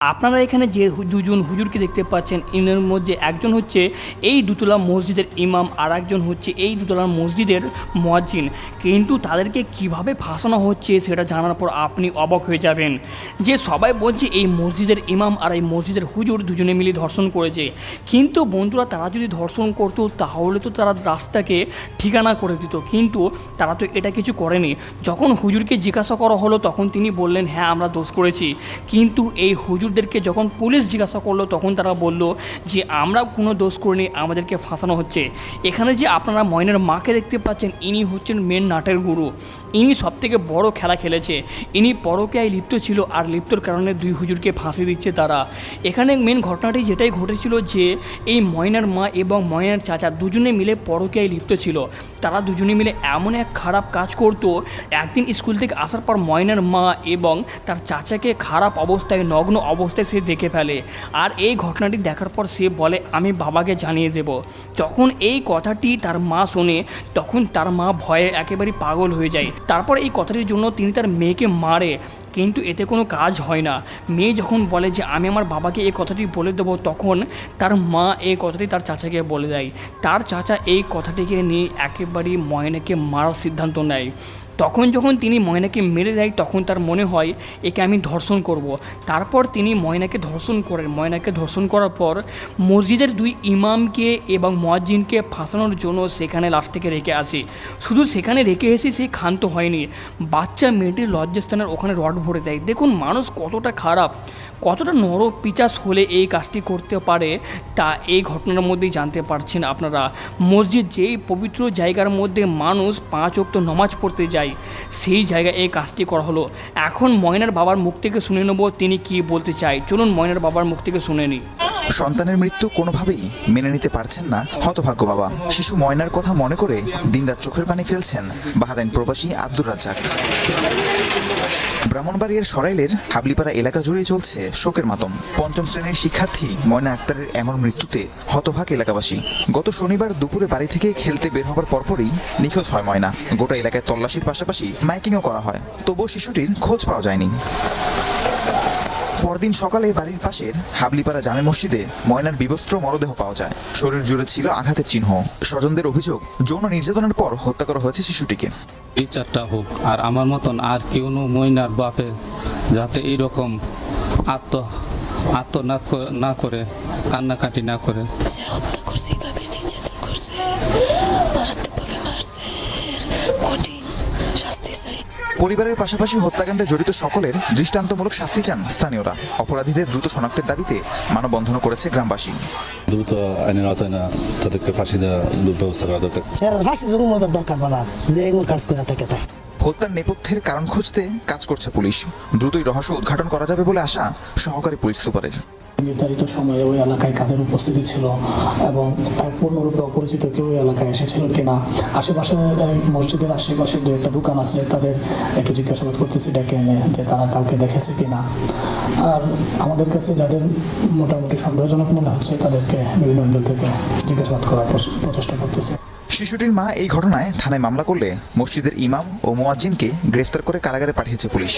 আপনারা এখানে যে দুজন হুজুরকে দেখতে পাচ্ছেন, ইনের মধ্যে একজন হচ্ছে এই দুতলা মসজিদের ইমাম, আর একজন হচ্ছে এই দুতলা মসজিদের মুয়াজ্জিন। কিন্তু তাদেরকে কীভাবে ফাঁসানো হচ্ছে সেটা জানার পর আপনি অবাক হয়ে যাবেন যে সবাই বলছে এই মসজিদের ইমাম আর এই মসজিদের হুজুর দুজনে মিলে ধর্ষণ করেছে। কিন্তু বন্ধুরা, তারা যদি ধর্ষণ করতো, তাহলে তো তারা রাস্তাকে ঠিকানা করে দিত। কিন্তু তারা তো এটা কিছু করেনি। যখন হুজুরকে জিজ্ঞাসা করা হলো, তখন তিনি বললেন হ্যাঁ আমরা দোষ করেছি। কিন্তু এই হুজুরদেরকে যখন পুলিশ জিজ্ঞাসা করল, তখন তারা বলল যে, আমরা কোনো দোষ করিনি, আমাদেরকে ফাঁসানো হচ্ছে। এখানে যে আপনারা ময়নের মাকে দেখতে পাচ্ছেন, ইনি হচ্ছেন মেন নাটের গুরু। ইনি সবথেকে বড় খেলা খেলেছে। ইনি পরকীয়ায় লিপ্ত ছিল, আর লিপ্তর কারণে দুই হুজুরকে ফাঁসি দিচ্ছে তারা। এখানে মেন ঘটনাটি যেটাই ঘটেছিল যে, এই ময়নার মা এবং ময়নার চাচা দুজনে মিলে পরকীয়ায় লিপ্ত ছিল। তারা দুজনে মিলে এমন এক খারাপ কাজ করতো, একদিন স্কুল থেকে আসার পর ময়নার মা এবং তার চাচাকে খারাপ অবস্থায় নগ্ন অবস্থায় সে দেখে ফেলে। আর এই ঘটনাটি দেখার পর সে বলে, আমি বাবাকে জানিয়ে দেব। যখন এই কথাটি তার মা শোনে, তখন তার মা ভয়ে একেবারে পাগল হয়ে যায়। তারপর এই কথাটির জন্য তিনি তার মেয়েকে মারে, কিন্তু এতে কোনো কাজ হয় না। মেয়ে যখন বলে যে, আমি আমার বাবাকে এই কথাটি বলে দেবো, তখন তার মা এই কথাটি তার চাচাকে বলে দেয়। তার চাচা এই কথাটিকে নিয়ে একেবারেই ময়নাকে মারার সিদ্ধান্ত নেয়। তখন যখন তিনি ময়নাকে মেরে দেয়, তখন তার মনে হয়, একে আমি ধর্ষণ করব। তারপর তিনি ময়নাকে ধর্ষণ করেন। ময়নাকে ধর্ষণ করার পর মসজিদের দুই ইমামকে এবং মোয়াজ্জিনকে ফাঁসানোর জন্য সেখানে লাশটিকে রেখে আসে। শুধু সেখানে রেখে এসে সে ক্ষান্ত হয়নি। বাচ্চা মেয়েটির লজ্জাস্থানের ওখানে রড ভরে দেয়। দেখুন, মানুষ কতটা খারাপ। কতটা নর পিচাস হলে এই কাজটি করতে পারে তা এই ঘটনার মধ্যেই জানতে পারছেন আপনারা। মসজিদ যেই পবিত্র জায়গার মধ্যে মানুষ পাঁচ অক্ত নমাজ পড়তে যায়, সেই জায়গায় এই কাজটি করা হলো। এখন ময়নার বাবার মুখ থেকে শুনে নেব তিনি কি বলতে চায়। চলুন ময়নার বাবার মুখ থেকে শুনে নিই। সন্তানের মৃত্যু কোনোভাবেই মেনে নিতে পারছেন না হতভাগ্য বাবা। শিশু ময়নার কথা মনে করে দিনরাত চোখের পানি ফেলছেন বাহারাইন প্রবাসী আব্দুর রাজ্জাক। ব্রাহ্মণবাড়িয়ার সরাইলের হাবলিপাড়া এলাকা জুড়ে চলছে শোকের মাতম। পঞ্চম শ্রেণির শিক্ষার্থী ময়না আক্তারের এমন মৃত্যুতে হতভাগ এলাকাবাসী। গত শনিবার দুপুরে বাড়ি থেকে খেলতে বের হবার পরপরই নিখোঁজ হয় ময়না। গোটা এলাকায় তল্লাশির পাশাপাশি মাইকিংও করা হয়, তবুও শিশুটির খোঁজ পাওয়া যায়নি। পরদিন সকালে বাড়ির পাশের হাবলিপাড়া জামে মসজিদে ময়নার বিবস্ত্র মরদেহ পাওয়া যায়। শরীর জুড়ে ছিল আঘাতের চিহ্ন। স্বজনদের অভিযোগ, যৌন নির্যাতনের পর হত্যা করা হয়েছে শিশুটিকে। বিচারটা হোক, আর আমার মতন আর কেউ মইনার বাপে যাতে এইরকম আত্ম আত্মনাদ না করে, কান্নাকাটি না করে। পরিবারের পাশাপাশি হত্যাকাণ্ডে জড়িত সকলের দৃষ্টান্তমূলক শাস্তি চান স্থানীয়রা। অপরাধীদের দ্রুত শনাক্তের দাবিতে মানববন্ধন করেছে গ্রামবাসী। দ্রুত আইনের আওতায় না তাদেরকে ফাঁসি দেওয়া ব্যবস্থা করা দরকার। হাসির দরকার বাবা যে এমন কাজ করে থাকে তাই। হত্যার নেপথ্যের কারণ খুঁজতে কাজ করছে পুলিশ। দ্রুতই রহস্য উদ্ঘাটন করা যাবে বলে আশা সহকারী পুলিশ সুপারের। নির্ধারিত সময়ে ওই এলাকায় কাদের উপস্থিতি ছিল এবং পূর্ণরূপে অপরিচিত কেউ ওই এলাকায় এসেছিল কিনা? আশেপাশে মসজিদের আশেপাশে দু একটা দোকান আছে, তাদের একটু জিজ্ঞাসাবাদ করতেছি, ডেকে এনে যে তারা কাউকে দেখেছে কিনা। আর আমাদের কাছে যাদের মোটামুটি সন্দেহজনক মনে হচ্ছে, তাদেরকে বিভিন্ন অ্যাঙ্গেল থেকে জিজ্ঞাসাবাদ করার প্রচেষ্টা করতেছে। শিশুটির মা এই ঘটনায় থানায় মামলা করলে মসজিদের ইমাম ও মোয়াজ্জিনকে গ্রেফতার করে কারাগারে পাঠিয়েছে পুলিশ।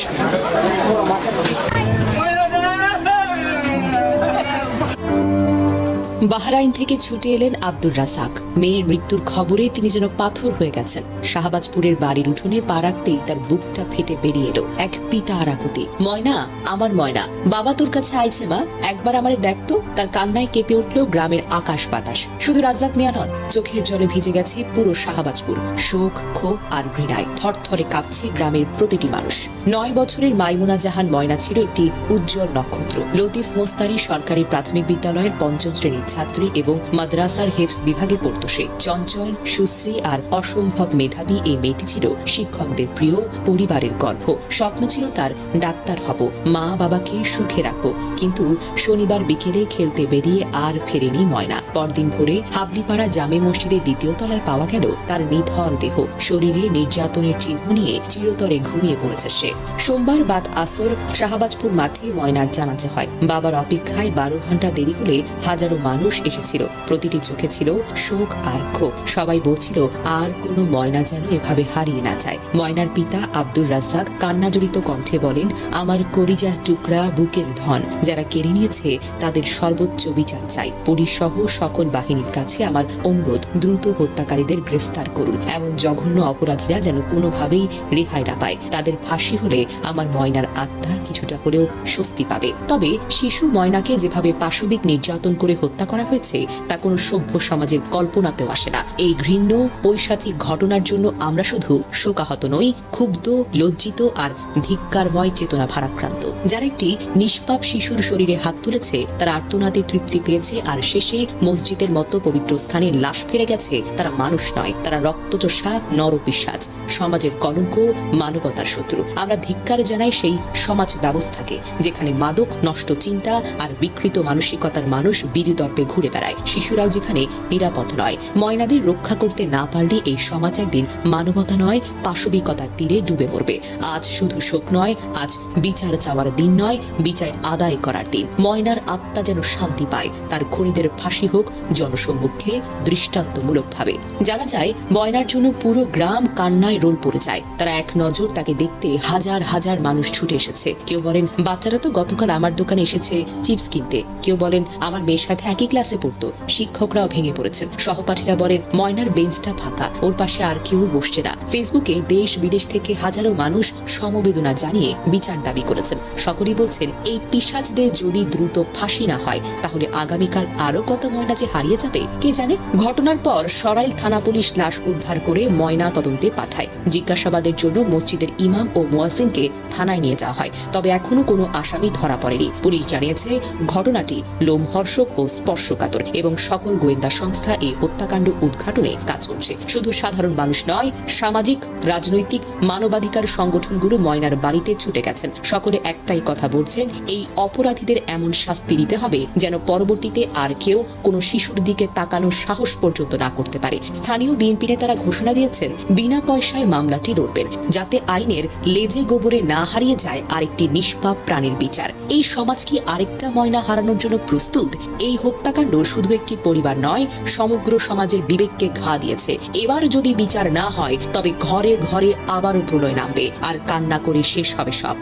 বাহরাইন থেকে ছুটে এলেন আব্দুর রাসাক মেয়ের মৃত্যুর খবরে তিনি যেন পাথর হয়ে গেছেন। শাহবাজপুরের বাড়ির উঠোনে পা রাখতেই তার বুকটা ফেটে বেরিয়ে এলো এক পিতা আরাকুতি ময়না, আমার ময়না, বাবা তোর কাছে আইছে মা, একবার আমারে দেখতো তার কান্নায় কেঁপে উঠল গ্রামের আকাশ বাতাস। শুধু রাজ্জাক মিয়া নন, চোখের জলে ভিজে গেছে পুরো শাহবাজপুর। শোক, ক্ষোভ আর ঘৃণায় থরথরে কাঁপছে গ্রামের প্রতিটি মানুষ। নয় বছরের মাইমুনা জাহান ময়না ছিল একটি উজ্জ্বল নক্ষত্র। লতিফ মোস্তারি সরকারি প্রাথমিক বিদ্যালয়ের পঞ্চম শ্রেণির ছাত্রী এবং মাদ্রাসার হেফস বিভাগে পড়তো সে। চঞ্চল, সুশ্রী আর অসম্ভব মেধাবী এই মেয়েটি ছিল শিক্ষকদের প্রিয় পরিবারের গর্ভ। স্বপ্ন ছিল তার ডাক্তার হব মা বাবাকে সুখে রাখব। কিন্তু শনিবার বিকেলে খেলতে বেরিয়ে আর ফেরেনি ময়না। পরদিন ভোরে হাবলিপাড়া জামে মসজিদের দ্বিতীয় তলায় পাওয়া গেল তার নিধন দেহ। শরীরে নির্যাতনের চিহ্ন নিয়ে চিরতরে ঘুমিয়ে পড়েছে সে। সোমবার বাদ আসর শাহবাজপুর মাঠে ময়নার জানাজা হয়। বাবার অপেক্ষায় বারো ঘণ্টা দেরি হলে হাজারো মানুষ মানুষ এসেছিল। প্রতিটি চোখে ছিল শোক আর ক্ষোভ। সবাই বলছিল, আর কোনো ময়না যেন এভাবে হারিয়ে না যায়। ময়নার পিতা আব্দুর রাজ্জাক কান্নাজড়িত কণ্ঠে বলেন, আমার করিজার টুকরা বুকের ধন। যারা কেড়ে নিয়েছে, তাদের সর্বোচ্চ বিচার চাই। পুলিশ সহ সকল বাহিনীর কাছে আমার অনুরোধ, দ্রুত হত্যাকারীদের গ্রেফতার করুন। এমন জঘন্য অপরাধীরা যেন কোনোভাবেই রেহাই না পায়। তাদের ফাঁসি হলে আমার ময়নার আত্মা কিছুটা হলেও স্বস্তি পাবে। তবে শিশু ময়নাকে যেভাবে পাশবিক নির্যাতন করে হত্যা করা হয়েছে, তা কোনো সভ্য সমাজের কল্পনাতেও আসে না। এই ঘৃণ্য, পৈশাচিক ঘটনার জন্য আমরা শুধু শোকাহত নই, ক্ষুব্ধ, লজ্জিত আর ধিক্কারময় চেতনা ভারাক্রান্ত। যারা একটি নিষ্পাপ শিশুর শরীরে হাত তুলেছে, তারা আর্তনাদে তৃপ্তি পেয়েছে আর শেষে মসজিদের মতো পবিত্র স্থানে লাশ ফেলে গেছে, তারা মানুষ নয়, তারা রক্তচোষা নরপিসাজ সমাজের কলঙ্ক, মানবতার শত্রু। আমরা ধিক্কার জানাই সেই সমাজ ব্যবস্থাকে, যেখানে মাদক, নষ্ট চিন্তা আর বিকৃত মানসিকতার মানুষ বিরুদর্পে ঘুরে বেড়ায়। শিশুরাও যেখানে নিরাপদ নয়। ময়নাদের রক্ষা করতে না পারলে এই সমাজ একদিন মানবতা নয়, পাশবিকতার তীরে ডুবে মরবে। আজ শুধু শোক নয়, আজ বিচার চাওয়ার দিন নয়, বিচার আদায় করার দিন। ময়নার আত্মা যেন শান্তি পায়, তার খুনিদের ফাঁসি হোক জনসম্মুখে দৃষ্টান্তমূলকভাবে। জানা যায় ময়নার জন্য পুরো গ্রাম কান্নায় রোল পড়ে যায়, তারা এক নজর তাকে দেখতে হাজার হাজার মানুষ ছুটে এসেছে। কেউ বলেন, বাচ্চারা তো গতকাল আমার দোকানে এসেছে, চিপস কিনতে। কেউ বলেন, আমার মেয়ের সাথে একই ক্লাসে পড়তো। শিক্ষকরাও ভেঙে পড়েছেন। সহপাঠীরা বলেন, ময়নার বেঞ্চটা ফাঁকা, ওর পাশে আর কেউ বসছে না। ফেসবুকে দেশ বিদেশ থেকে হাজারো মানুষ সমবেদনা জানিয়ে বিচার দাবি করেছেন। সকলেই বলছেন, এই পিসাজদের যদি দ্রুত ফাঁসি না হয়, তাহলে আগামীকাল আরও কত ময়না যে হারিয়ে যাবে? কে জানে? ঘটনার পর সরাইল থানা পুলিশ লাশ উদ্ধার করে ময়না তদন্তে পাঠায়। জিজ্ঞাসাবাদের জন্য মসজিদের ইমাম ও মোয়াসিনকে থানায় নিয়ে যাওয়া হয়। তবে এখনও কোনো আসামি ধরা পড়েনি। পুলিশ জানিয়েছে, ঘটনাটি লোমহর্ষক ও স্পর্শকাতর এবং সকল গোয়েন্দা সংস্থা এই হত্যাকাণ্ড উদ্ঘাটনে কাজ করছে। শুধু সাধারণ মানুষ নয়, সামাজিক, রাজনৈতিক, মানবাধিকার সংগঠনগুলো ময়নার বাড়িতে ছুটে গেছেন। সকলে একটাই কথা বলছেন, এই অপরাধীদের এমন শাস্তি দিতে হবে যেন পরবর্তীতে আর কেউ কোনো শিশুর দিকে তাকানোর সাহস পর্যন্ত না করতে পারে। স্থানীয় বিএনপি নেতারা ঘোষণা দিয়েছেন, বিনা পয়সায় মামলাটি লড়বেন, যাতে আইনের লেজে গোবরে না হারিয়ে যায় আরেকটি নিষ্পাপ প্রাণীর বিচার। এই সমাজ কি আরেকটা ময়না হারানোর জন্য প্রস্তুত? এই হত্যাকাণ্ড শুধু একটি পরিবার নয়, সমগ্র সমাজের বিবেককে ঘা দিয়েছে। এবার যদি বিচার না হয়, তবে ঘরে ঘরে আবারও প্রলয় নামবে, আর কান্না করে শেষ হবে সব।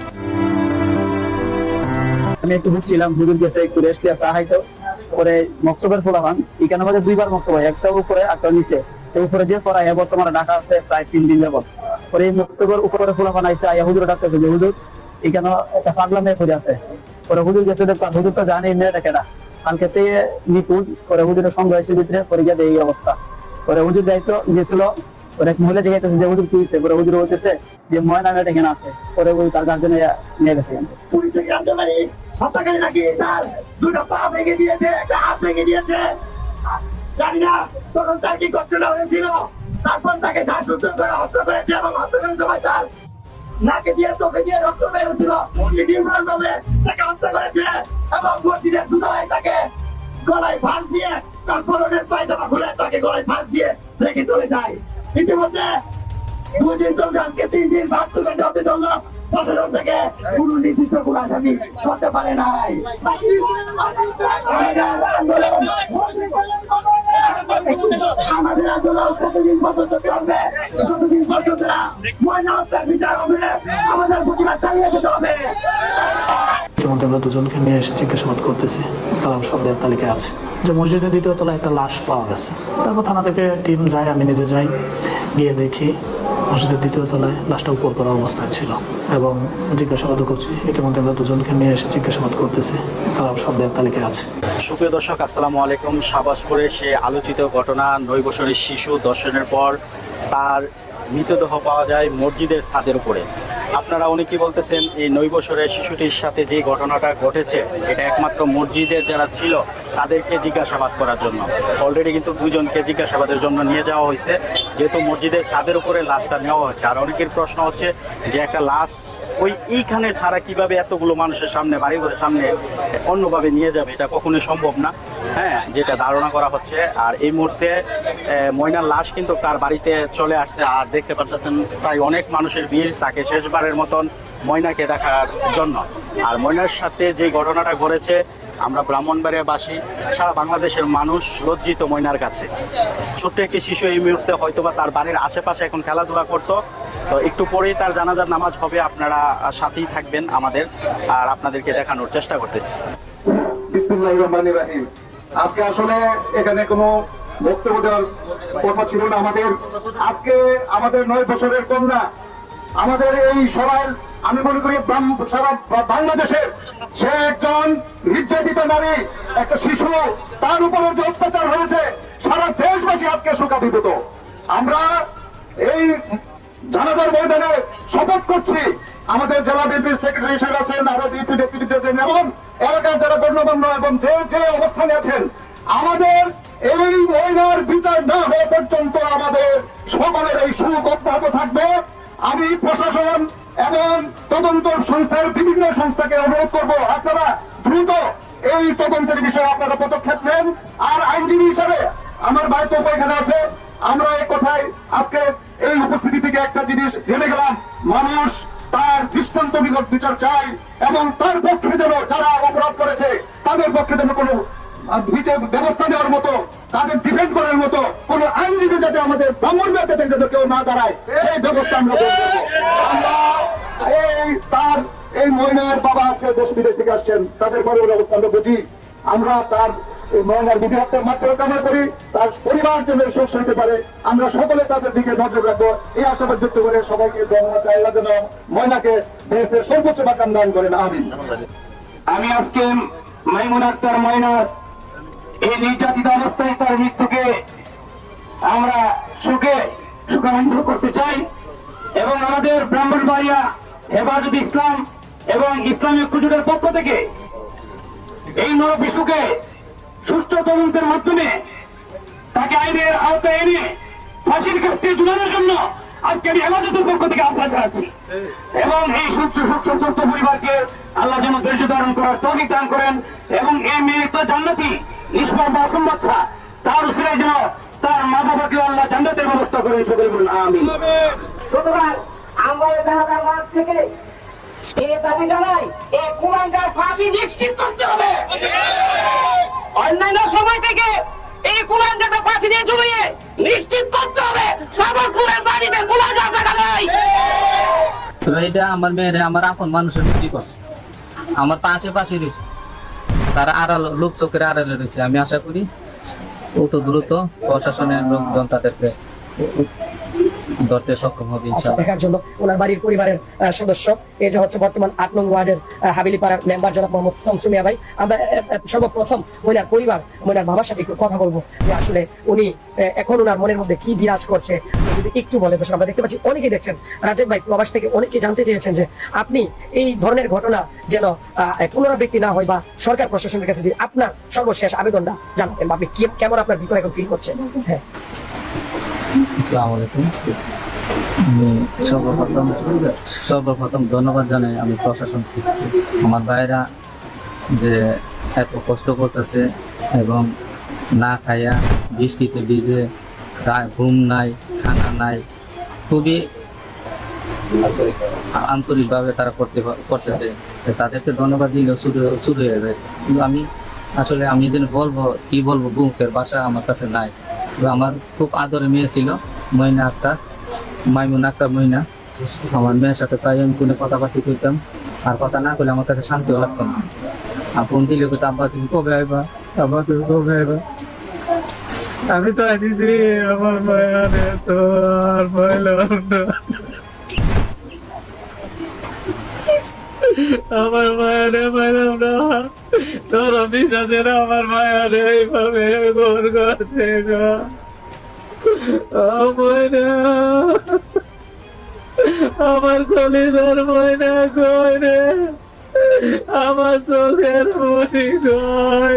আমি একটু ঢুকছিলাম হুজুর গেছে, একটু রেস্ট পরে মক্তবের এখানে দুইবার মক্তব হয়, একটা উপরে, একটা নিচে। তো উপরে যে ফোরা এ বর্তমানে ঢাকা আছে প্রায় তিন দিন যাবত পরে এই মক্তবের উপরে ফোলাবান আইসে, আইয়া হুজুর ডাকতেছে যে, হুজুর, এখানে একটা পাগলা মেয়ে পড়ে আছে। পরে হুজুর গেছে আর হুজুর তো জানে এই মেয়েটা কেনা কালকে তে নিপুণ পরে হুজুরের সঙ্গে ভিতরে, পরে গিয়ে এই অবস্থা। পরে হুজুর যাইতো, গেছিল পরে মহিলা জিজ্ঞাসা যে হুজুর কি পরে হুজুর বলতেছে যে ময়না মেয়েটা এখানে আছে, পরে ওই তার গার্জেনে নিয়ে গেছে। থেকে। হাত ভেঙে দিয়েছে। জানি হয়েছিল। তারপর তাকে শ্বাসরুদ্ধ করে হত্যা করেছে এবং হত্যা সময় তার নাকে দিয়ে তোকে দিয়ে রক্ত বের হচ্ছিল নির্মল ভাবে তাকে হত্যা করেছে এবং মসজিদের দুতলায় তাকে গলায় ফাঁস দিয়ে তার পরনের পায়জামা খুলে তাকে গলায় ফাঁস দিয়ে রেখে চলে যায়। ইতিমধ্যে দুই দিন চলছে আজকে তিন দিন বাস্তবে হতে চলল। প্রশাসন থেকে কোনো নির্দিষ্ট কোন আসামি করতে পারে নাই। ইতিমধ্যে আমরা দুজনকে নিয়ে এসে জিজ্ঞাসাবাদ করতেছি। তারা সন্দেহের আছে। যে মসজিদের দ্বিতীয় তলায় একটা লাশ পাওয়া গেছে। তারপর থানা থেকে টিম যায়, আমি নিজে যাই, গিয়ে দেখি মসজিদের দ্বিতীয় তলায় লাশটা উপর করা অবস্থায় ছিল এবং জিজ্ঞাসাবাদও করছি, ইতিমধ্যে আমরা দুজনকে নিয়ে এসে জিজ্ঞাসাবাদ করতেছি। তারাও সন্দেহের তালিকায় আছে। সুপ্রিয় দর্শক, আসসালামু আলাইকুম। সাবাসপুরে সে আলোচিত ঘটনা নয় বছরের শিশু দর্শনের পর তার মৃতদেহ পাওয়া যায় মসজিদের ছাদের উপরে। আপনারা অনেকেই বলতেছেন এই নয় বছরের শিশুটির সাথে যে ঘটনাটা ঘটেছে, এটা একমাত্র মসজিদের যারা ছিল, তাদেরকে জিজ্ঞাসাবাদ করার জন্য। অলরেডি কিন্তু দুজনকে জিজ্ঞাসাবাদের জন্য নিয়ে যাওয়া হয়েছে। যেহেতু মসজিদের ছাদের উপরে লাশটা নেওয়া হয়েছে। আর অনেকের প্রশ্ন হচ্ছে যে একটা লাশ ওই এইখানে ছাড়া কীভাবে এতগুলো মানুষের সামনে বাড়ি ঘরের সামনে অন্যভাবে নিয়ে যাবে? এটা কখনোই সম্ভব না। হ্যাঁ যেটা ধারণা করা হচ্ছে। আর এই মুহূর্তে ময়নার লাশ কিন্তু তার বাড়িতে চলে আসছে। আর দেখতে পাচ্ছেন প্রায় অনেক মানুষের ভিড় তাকে শেষবারের মতন ময়নাকে দেখার জন্য। আর ময়নার সাথে যে ঘটনাটা ঘটেছে, আমরা ব্রাহ্মণবাড়িয়াবাসী, সারা বাংলাদেশের মানুষ লজ্জিত ময়নার কাছে। ছোট্ট একটি শিশু এই মুহূর্তে হয়তোবা তার বাড়ির আশেপাশে এখন খেলাধুলা করতো। তো একটু পরেই তার জানাজার নামাজ হবে, আপনারা সাথেই থাকবেন আমাদের। আর আপনাদেরকে দেখানোর চেষ্টা করতেছি। আজকে আসলে এখানে কোনো বক্তব্য দেওয়ার কথা ছিল না আমাদের। আজকে আমাদের নয় বছরের কন্যা, আমাদের এই সবাই, আমি মনে করি বাংলাদেশের সে একজন নির্যাতিত নারী, একটা শিশু, তার উপরে যে অত্যাচার হয়েছে, সারা দেশবাসী আজকে শোকাভিভূত আমরা এই জানাজার ময়দানে শপথ করছি, আমাদের জেলা বিএনপির সেক্রেটারি সাহেব আছেন, আরও বিএনপি নেতৃত্ব আছেন, এবং এলাকার যারা এবং যে যে অবস্থানে আছেন, আমাদের এই মহিলার বিচার না হওয়া পর্যন্ত আমাদের সকলের এই সুখ অব্যাহত থাকবে। আমি প্রশাসন এবং তদন্ত সংস্থার বিভিন্ন সংস্থাকে অনুরোধ করব, আপনারা দ্রুত এই তদন্তের বিষয়ে আপনারা পদক্ষেপ নেন। আর আইনজীবী হিসাবে আমার ভাই তো এখানে আছে। আমরা এই কথায় আজকে এই উপস্থিতি থেকে একটা জিনিস জেনে গেলাম, মানুষ তার দৃষ্টান্ত বিচার চাই এবং তার পক্ষে যেন যারা তাদের পক্ষে যেন কোনো বিচার ব্যবস্থা নেওয়ার মতো, তাদের ডিফেন্ড করার মতো কোন আইনজীবী যাতে আমাদের ব্রাহ্মণ ব্যাপারে যাতে কেউ না দাঁড়ায়, সেই ব্যবস্থা আমরা এই তার, এই মহিলার বাবা আজকে দেশ বিদেশ থেকে আসছেন, তাদের পরিবার অবস্থা আমরা বুঝি। আমরা তার মহিলার বিধিহত্যার মাত্র কামনা করি, তার পরিবার যেন সুখ হতে পারে। আমরা সকলে তাদের দিকে নজর রাখব। এই আশাবাদ ব্যক্ত করে সবাইকে আল্লাহ যেন মহিলাকে দেশের সর্বোচ্চ মাকাম দান করেন, আমিন। আমি আজকে মাইমুন আক্তার ময়নার এই নির্যাতিত অবস্থায় তার মৃত্যুকে আমরা সুখে, সুখানন্দ করতে চাই এবং আমাদের ব্রাহ্মণবাড়িয়া হেফাজত ইসলাম এবং ইসলামিক কুজুরের পক্ষ থেকে এই নর বিশুকে সুষ্ঠু তদন্তের মাধ্যমে তাকে আইনের আওতায় এনে ফাঁসির কাছে ঝুলানোর জন্য আজকে আমি হেফাজতের পক্ষ থেকে আহ্বান জানাচ্ছি। এবং এই সুচ্ছ সুচ্ছ পরিবারকে আল্লাহ যেন ধৈর্য ধারণ করার তৌফিক দান করেন এবং এই মেয়ে তো জান্নাতি নিষ্পাপ মাসুম বাচ্চা তার উসিলায় যেন তার মা বাবাকে আল্লাহ জান্নাতের ব্যবস্থা করেন সকলে বলুন আমি সুতরাং আমরা এই জানাজার মাঠ থেকে এই দাবি জানাই এই কুমাঙ্গার ফাঁসি নিশ্চিত করতে হবে। অন্যান্য সময় থেকে এই ফাঁসি দিয়ে নিশ্চিত করতে হবে। বাড়িতে নেই। এটা আমার মেয়েরে আমার আপন মানুষের বিক্রি করছে। আমার পাশে পাশে রয়েছে। তারা আড়াল, লোক চোখের আড়ালে রয়েছে। আমি আশা করি অত দ্রুত প্রশাসনের লোকজন তাদেরকে ধরতে সক্ষম হবে আচ্ছা দেখার জন্য ওনার বাড়ির পরিবারের সদস্য এই যে হচ্ছে বর্তমান আট নং ওয়ার্ডের আহ, হাবিলি পাড়ার মেম্বার জনাব মোহাম্মদ শামসুমিয়া ভাই। আমরা সর্বপ্রথম মহিলার পরিবার মহিলার বাবার সাথে একটু কথা বলব যে আসলে উনি এখন ওনার মনের মধ্যে কি বিরাজ করছে যদি একটু বলে দর্শক আমরা দেখতে পাচ্ছি। অনেকেই দেখছেন রাজেশ ভাই প্রবাস থেকে অনেকে জানতে চেয়েছেন যে আপনি এই ধরনের ঘটনা যেন আহ, পুনরাবৃত্তি না হয় বা সরকার প্রশাসনের কাছে যে আপনার সর্বশেষ আবেদনটা জানাতেন বা আপনি কি- কেমন আপনার ভিতরে এখন ফিল করছেন? হ্যাঁ। সর্বপ্রথম সর্বপ্রথম ধন্যবাদ জানাই আমি প্রশাসনকে। আমার ভাইরা যে এত কষ্ট করতেছে এবং না খাইয়া বৃষ্টিতে ভিজে ঘুম নাই, খানা নাই, খুবই আন্তরিকভাবে তারা করতে করতেছে। তাদেরকে ধন্যবাদ দিলেও শুরু শুরু হয়ে যায় কিন্তু আমি আসলে আমি যেন বলব, কি বলব, বুকের বাসা আমার কাছে নাই। আমার খুব আদরে মেয়ে ছিল ময়না আক্তার, মাইমুন আক্তার ময়না আমার মেয়ের সাথে প্রায় আমি কোনো কথাবার্তি করতাম আর কথা না করলে আমার কাছে শান্তিও লাগতো না। আর ফোন দিলে কিন্তু আব্বা, তুমি কবে আইবা? আব্বা, তুমি কবে আইবা? আমি তো আছি আমার মায়ের তো আর পাইলাম না আমার মায়ারে পাইলাম না তোর বিশ্বাসের আমার মায়ারে এইভাবে ঘর করছে আমার কলিদার ময়না কই রে? আমার চোখের মনি কই?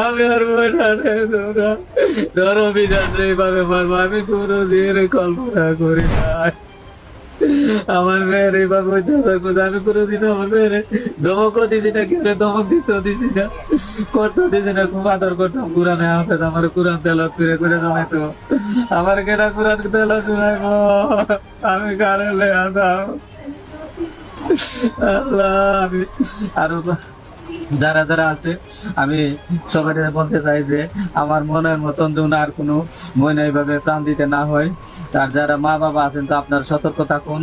আমি আর ময়না রে তোরা। ধরো বিরাট এইভাবে মারবো। আমি কোনো দিন কল্পনা করি নাই। আমার মেয়ের হইতে থাকব আমি কোনোদিন আমার মেয়ের ধমকও দিছি না কেউ ধমক দিতেও দিছি না? করতেও দিছি না, খুব আদর করতাম কোরআনে হাফেজ, আমার কোরআন তেলত করে করে জমাইতো আমার কেনা কোরআন তেলত আমি কারে লে আদাম আল্লাহ, আমি আরও যারা যারা আছে, আমি সবাই বলতে চাই যে আমার মনের মতন যেন আর কোনো মনে এইভাবে প্রাণ দিতে না হয়। আর যারা মা বাবা আছেন, তো আপনার সতর্ক থাকুন,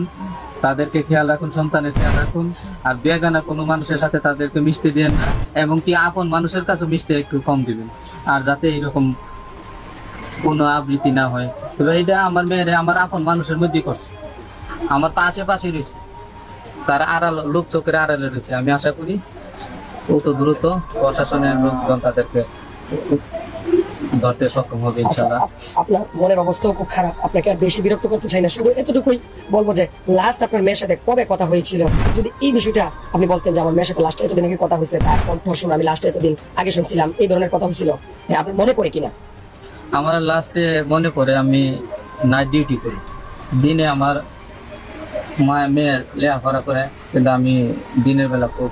তাদেরকে খেয়াল রাখুন, সন্তানের খেয়াল রাখুন, আর বেগানা কোনো মানুষের সাথে তাদেরকে মিশতে দিন না এবং কি আপন মানুষের কাছে মিশতে একটু কম দিবেন, আর যাতে এরকম কোনো আবৃত্তি না হয়। তবে এটা আমার মেয়েরে, আমার আপন মানুষের মধ্যে করছে। আমার পাশে পাশে রয়েছে। তার আড়াল, লোক চোখের আড়ালে রয়েছে। আমি আশা করি অত দ্রুত প্রশাসনের লোকজন তাদেরকে ধরতে সক্ষম হবে আচ্ছা আপনার মনের অবস্থাও খুব খারাপ। আপনাকে আর বেশি বিরক্ত করতে চাই না। শুধু এতটুকুই বলব যে লাস্ট আপনার মেয়ের সাথে কবে কথা হয়েছিল? যদি এই বিষয়টা আপনি বলতেন যে আমার মেয়ের সাথে লাস্ট এতদিন আগে কথা হয়েছে তার কণ্ঠ শুনে আমি লাস্ট এতদিন আগে শুনছিলাম এই ধরনের কথা হয়েছিল। হ্যাঁ, আপনার মনে পড়ে কিনা? আমার লাস্টে মনে পড়ে আমি নাইট ডিউটি করি। দিনে আমার মা মেয়ে লেখাপড়া করে কিন্তু আমি দিনের বেলা খুব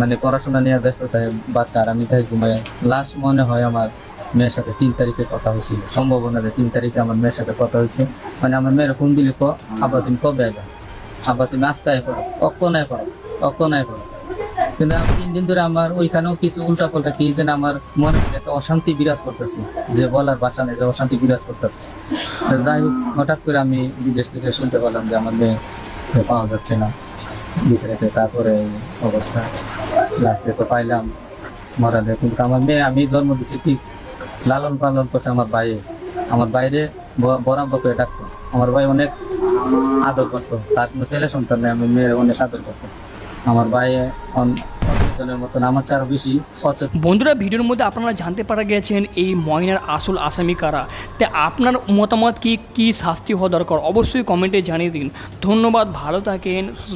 মানে পড়াশোনা নিয়ে ব্যস্ত থাকি বাচ্চা আর আমি তাই ঘুমাই লাস্ট মনে হয় আমার মেয়ের সাথে তিন তারিখে কথা হয়েছিল। সম্ভাবনা যে তিন তারিখে আমার মেয়ের সাথে কথা হয়েছে। মানে আমার মেয়ের ফোন দিলে ক আবার তুমি কবে আসবে আবার তুমি আজকে আয় পড়ো আয় পড়ো আয় পড়ো কিন্তু আমি তিন দিন ধরে আমার ওইখানেও কিছু উল্টা পাল্টা কি যেন আমার মনে একটা অশান্তি বিরাজ করতেছে। যে বলার ভাষা নেই অশান্তি বিরাজ করতেছে। যাই হোক, হঠাৎ করে আমি বিদেশ থেকে শুনতে পেলাম যে আমার মেয়ে পাওয়া যাচ্ছে না। বিছানাতে, তারপরে অবস্থা। লাস্টে তো পাইলাম, মারা যায় কিন্তু আমার মেয়ে, আমি জন্ম দিছি ঠিক লালন পালন করছে আমার বাইরে আমার বাইরে বরাম্ব করে ডাকতো। আমার ভাই অনেক আদর করতো। তার কোনো ছেলে সন্তান নেই, আমি মেয়ের অনেক আদর করতো। আমার ভাই বন্ধুরা, ভিডিওর মধ্যে আপনারা জানতে পারা গেছেন এই ময়নার আসল আসামি কারা। তা আপনার মতামত কি কি শাস্তি হওয়া দরকার? অবশ্যই কমেন্টে জানিয়ে দিন। ধন্যবাদ, ভালো থাকেন